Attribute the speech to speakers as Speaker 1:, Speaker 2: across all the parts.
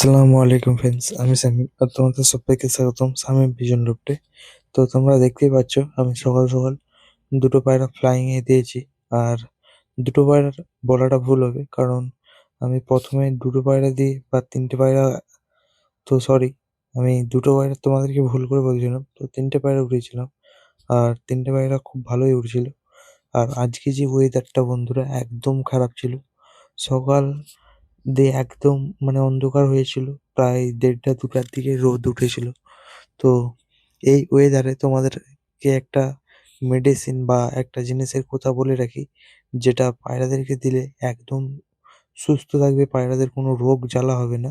Speaker 1: আসসালামু আলাইকুম ফ্রেন্ডস আমি সামিম আর তোমাদের সবাইকে স্বাগতম সামিম ভিজন রুপটে তো। তোমরা দেখতেই পাচ্ছ, আমি সকাল সকাল দুটো পায়রা ফ্লাইং এ দিয়েছি আর দুটো পায়রা বলাটা ভুল হবে কারণ আমি প্রথমে দুটো পায়রা দিয়ে বা তিনটে পায়রা, তো সরি আমি দুটো পায়রা তোমাদেরকে ভুল করে বলছিলাম, তো তিনটে পায়রা উড়িয়েছিলাম আর তিনটে পায়রা খুব ভালোই উড়ছিল। আর আজকে যে ওয়েদারটা বন্ধুরা একদম খারাপ ছিল, সকাল দিয়ে একদম মানে অন্ধকার হয়েছিল। প্রায় দেড়টা দুটার দিকে রোদ উঠেছিল। তো এই ওয়েদারে তোমাদেরকে একটা মেডিসিন বা একটা জিনিসের কথা বলে রাখি, যেটা পায়রাদেরকে দিলে একদম সুস্থ থাকবে, পায়রাদের কোনো রোগ জ্বালা হবে না।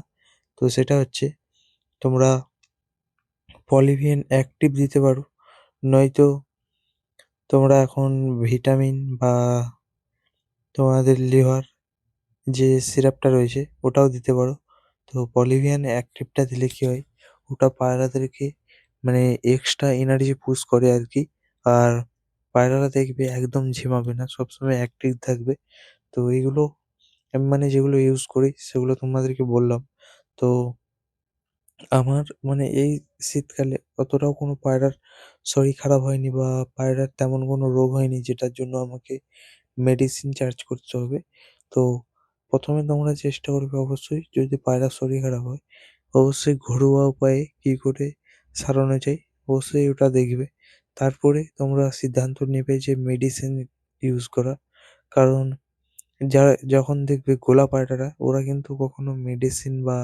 Speaker 1: তো সেটা হচ্ছে, তোমরা পলিভিয়ান অ্যাক্টিভ দিতে পারো, নয়তো তোমরা এখন ভিটামিন বা তোমাদের লিভার যে সিরাপটা রয়েছে, ওটাও দিতে পারো। তো পলিভিয়ান অ্যাক্টিভটা দিলে কি হয়, ওটা পায়রাদেরকে মানে এক্সট্রা এনার্জি পুশ করে আর কি আর পায়রারা দেখবে একদম ঝিমাবে না, সবসময় অ্যাক্টিভ থাকবে। তো এইগুলো আমি মানে যেগুলো ইউজ করি, সেগুলো তোমাদেরকে বললাম। তো আমার মানে এই শীতকালে অতটাও কোনো পায়রার শরীর খারাপ হয়নি বা পায়রার তেমন কোনো রোগ হয়নি, যেটার জন্য আমাকে মেডিসিন চার্জ করতে হবে। তো প্রথমে তোমরা চেষ্টা করবে অবশ্যই যদি পায়রার শরীর খারাপ হয়, অবশ্যই ঘরোয়া উপায়ে কী করে সারানো যায় অবশ্যই ওটা দেখবে। তারপরে তোমরা সিদ্ধান্ত নেবে যে মেডিসিন ইউজ করা। কারণ যারা যখন দেখবে গোলা পায়রারা, ওরা কিন্তু কখনো মেডিসিন বা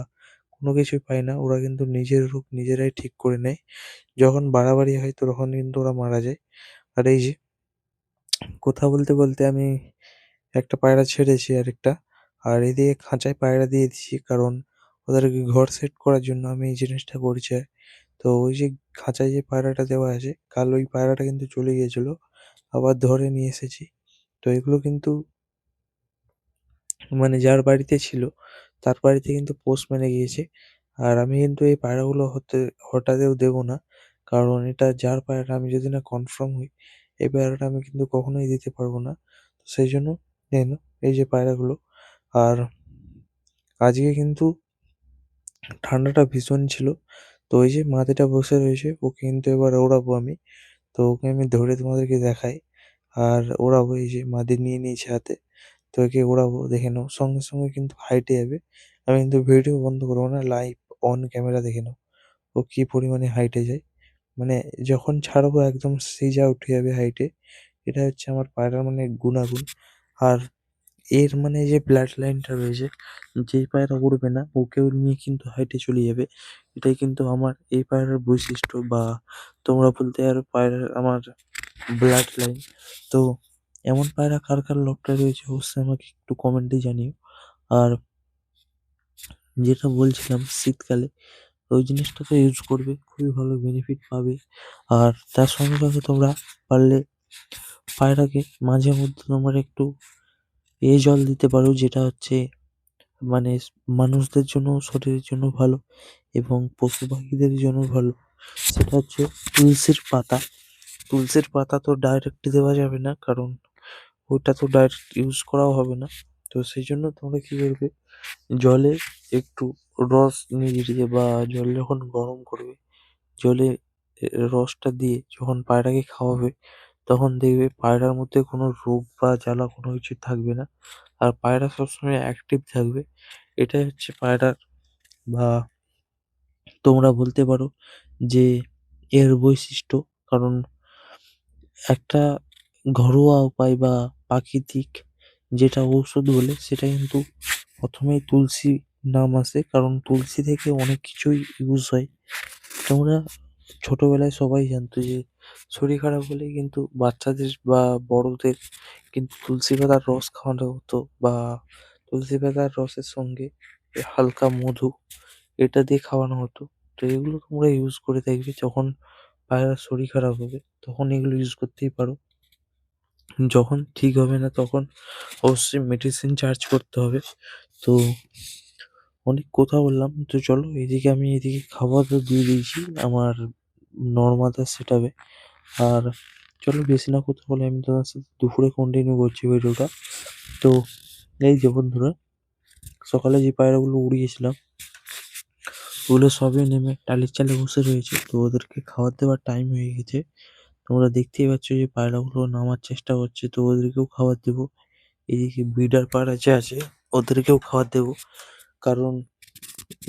Speaker 1: কোনো কিছুই পায় না, ওরা কিন্তু নিজের রোগ নিজেরাই ঠিক করে নেয়। যখন বাড়াবাড়ি হয় তো তখন কিন্তু ওরা মারা যায়। আর এই যে, কথা বলতে বলতে আমি একটা পায়রা ছেড়েছি আরেকটা। আর এদিকে খাঁচায় পায়রা দিয়ে দিচ্ছি কারণ ওদেরকে ঘর সেট করার জন্য আমি এই জিনিসটা করছি। তো ওই যে খাঁচায় যে পায়রাটা দেওয়া আছে, কাল ওই পায়রাটা কিন্তু চলে গিয়েছিল, আবার ধরে নিয়ে এসেছি। তো এগুলো কিন্তু মানে যার বাড়িতে ছিল, তার বাড়িতে কিন্তু পোষ মেনে গিয়েছে। আর আমি কিন্তু এই পায়রাগুলো হতে হঠাতেও দেবো না, কারণ এটা যার পায়রাটা, আমি যদি না কনফার্ম হই, এই পায়রাটা আমি কিন্তু কখনোই দিতে পারব না। সেই জন্য নেন এই যে পায়রাগুলো আর আজকে কিন্তু ঠান্ডাটা ভীষণ ছিল। তো ওই যে মাদিটা বসে রয়েছে, ওকে কিন্তু এবার ওড়াবো আমি। তো ওকে আমি ধরে তোমাদেরকে দেখাই। আর ওড়াবো, এই যে মাদি নিয়ে নিয়েছে হাতে। তো একে ওড়াবো, দেখে নাও। সঙ্গে সঙ্গে কিন্তু হাইটে যাবে। আমি কিন্তু ভিডিও বন্ধ করব না, লাইভ অন ক্যামেরা দেখে নাও। ও কী পরিমাণে হাইটে যায়। মানে যখন ছাড়বো একদম সিজা উঠে যাবে হাইটে। এটা হচ্ছে আমার পায়রার মানে গুণাগুণ। আর এর মানে যে ব্লাড লাইনটা রয়েছে যেই পায়রা উড়বে না ওকেও নিয়ে কিন্তু হাইটে চলে যাবে। এটাই কিন্তু আমার এই পায়রার বৈশিষ্ট্য বা তোমরা বলতে পারো পায়রার আমার ব্লাড লাইন তো এমন পায়রা কার কার লকটা রয়েছে অবশ্যই আমাকে একটু কমেন্টে জানিও। আর যেটা বলছিলাম শীতকালে, ওই জিনিসটা তো ইউজ করবে, খুবই ভালো বেনিফিট পাবে। আর তার সঙ্গে সঙ্গে তোমরা পারলে পায়রাকে মাঝে মধ্যে তোমার একটু এ জল দিতে পারো যেটা হচ্ছে মানে মানুষদের জন্য, শরীরের জন্য ভালো এবং পশু পাখিদের জন্য ভালো। সেটা হচ্ছে তুলসীর পাতা। তুলসীর পাতা তো ডাইরেক্ট দেওয়া যাবে না কারণ ওটা তো ডাইরেক্ট ইউজ করাও হবে না। তো সেই জন্য তোমরা কী করবে? জলে একটু রস নিয়ে দিয়ে বা জল যখন গরম করবে, জলে রসটা দিয়ে যখন পায়রাকে খাওয়াবে তখন দেখবে পায়রার মধ্যে কোনো রোগ বা জ্বালা কোনো কিছু থাকবে না। আর পায়রা সবসময় অ্যাক্টিভ থাকবে। এটাই হচ্ছে পায়রার বা তোমরা বলতে পারো যে এর বৈশিষ্ট্য। কারণ একটা ঘরোয়া উপায় বা প্রাকৃতিক যেটা ঔষধ বলে সেটা কিন্তু প্রথমেই তুলসী নাম আসে কারণ তুলসী থেকে অনেক কিছুই ইউজ হয়। তোমরা ছোটোবেলায় সবাই জানতো যে শরীর খারাপ হলে কিন্তু বাচ্চাদের বা বড়দের কিন্তু তুলসী পাতার রস খাওয়ানো হতো বা তুলসী পাতার রসের সঙ্গে হালকা মধু এটা দিয়ে খাওয়ানো হতো। তো এগুলো তোমরা ইউজ করে দেখবে যখন পায়রার শরীর খারাপ হবে তখন এগুলো ইউজ করতেই পারো। যখন ঠিক হবে না তখন অবশ্যই মেডিসিন চার্জ করতে হবে। তো অনেক কথা বললাম। তো চলো এদিকে আমি এদিকে খাবার তো দিয়ে দিয়েছি। আমার নর্মাদা সেট আপে আর চলো বেশি না কথা বলে আমি তোমার সাথে দুপুরে কন্টিনিউ করছি ভিডিওটা তো এই যে বন্ধুরা, সকালে যে পায়রাগুলো উড়িয়েছিলাম, ওগুলো সবই নেমে টালির চালে বসে রয়েছে। তো ওদেরকে খাবার দেওয়ার টাইম হয়ে গেছে। তোমরা দেখতেই পাচ্ছ যে পায়রাগুলো নামার চেষ্টা করছে। তো ওদেরকেও খাবার দেবো। এদিকে বিডার পায়রা যে আছে, ওদেরকেও খাবার দেবো। কারণ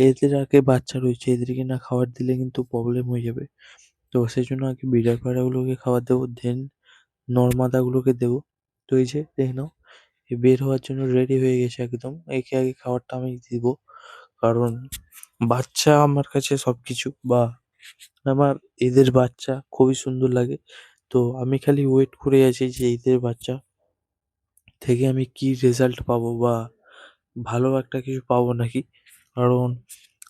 Speaker 1: এদের আগে বাচ্চা রয়েছে, এদেরকে না খাবার দিলে কিন্তু প্রবলেম হয়ে যাবে। তো সেই জন্য আগে বিড়াল পাড়াগুলোকে খাবার দেবো দেন নর্মাদাগুলোকে দেবো। তো এই যে, দেখে নাও বের হওয়ার জন্য রেডি হয়ে গেছে একদম। একে আগে খাবারটা আমি দিব, কারণ বাচ্চা আমার কাছে সবকিছু বা আমার এদের বাচ্চা খুবই সুন্দর লাগে। তো আমি খালি ওয়েট করে আছি যে এদের বাচ্চা থেকে আমি কি রেজাল্ট পাবো বা ভালো একটা কিছু পাবো নাকি। কারণ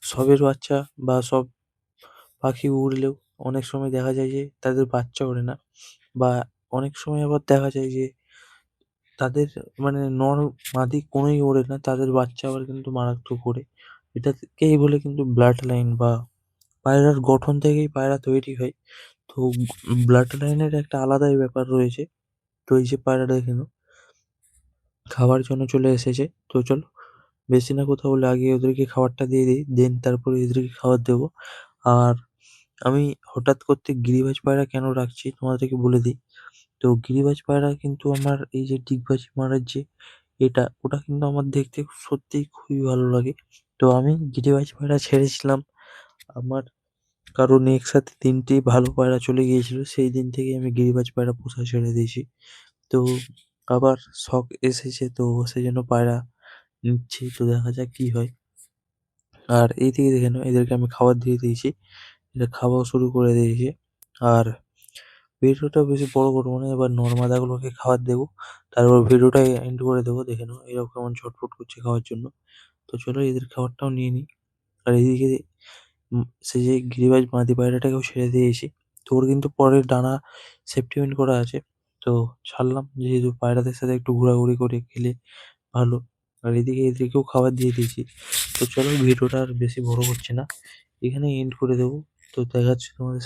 Speaker 1: সবের বাচ্চা বা সব পাখি উড়লেও অনেক সময় দেখা যায় যে তাদের বাচ্চা ওড়ে না বা অনেক সময় আবার দেখা যায় যে তাদের মানে নর মাদি কোনোই ওড়ে না, তাদের বাচ্চা আবার কিন্তু মারাত্মক ওড়ে। এটাকেই বলে কিন্তু ব্লাড লাইন বা পায়রার গঠন থেকেই পায়রা তৈরি হয়। তো ব্লাড লাইনের একটা আলাদাই ব্যাপার রয়েছে। তো এই যে পায়রাটা নাও খাবার জন্য চলে এসেছে। তো চলো বেশি না কোথাও আগে ওদেরকে খাবারটা দিয়ে দিই দেন তারপরে এদেরকে খাবার দেবো। আর আমি হঠাৎ করতে গিরিবাজ পায়রা কেন রাখছি তোমাদেরকে বলে দিই। তো গিরিবাজ পায়রা কিন্তু আমার এই যে ডিগবাজি মারার যে এটা, ওটা কিন্তু আমার দেখতে সত্যিই খুবই ভালো লাগে। তো আমি গিরিবাজ পায়রা ছেড়েছিলাম। আমার কারণ একসাথে তিনটি ভালো পায়রা চলে গিয়েছিল, সেই দিন থেকে আমি গিরিবাজ পায়রা পোষা ছেড়ে দিয়েছি। তো আবার শখ এসেছে, তো সেই জন্য পায়রা নিচ্ছি, তো দেখা যাক কি হয়। আর এইদিকে দেখে নাও, এদেরকে আমি খাবার দিয়ে দিয়েছি। এটা খাওয়া শুরু করে দিয়েছে। আর ভিডিওটা বেশি বড় করব না, এবার নর্মাদাগুলোকে খাবার দেবো। তারপর ভিডিওটা এন্ড করে দেবো, দেখে নাও এরকম কেমন ছটফট করছে খাওয়ার জন্য। তো চলো এদের খাবারটাও নিয়ে নিই। আর এদিকে সে যে গিরিবাজ মাদি পায়রাটাকেও ছেড়ে দিয়েছি। তো ওর কিন্তু পরের ডানা সেফটি পিন করা আছে। তো ছাড়লাম, যেহেতু পায়রাদের সাথে একটু ঘোরাঘুরি করে খেলে ভালো। আর এদিকে এদিকেও খাবার দিয়ে দিয়েছি। তো চলো ভিডিওটা আর বেশি বড় করছি না। এখানে এন্ড করে দেবো। তো দেখা হচ্ছে তোমাদের